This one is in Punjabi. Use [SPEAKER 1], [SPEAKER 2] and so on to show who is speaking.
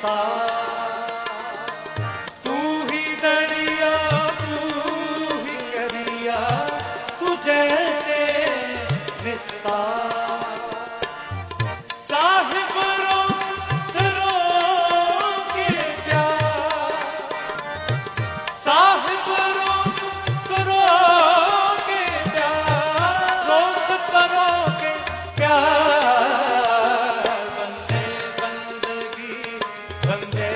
[SPEAKER 1] ਰਸਤਾ ਤੂੰ ਹੀ ਦਰਿਆ ਤੂੰ ਹੀ ਕਰਿਆ ਤੁਝੇ ਤੇ ਨਿਸਤਾ Sunday.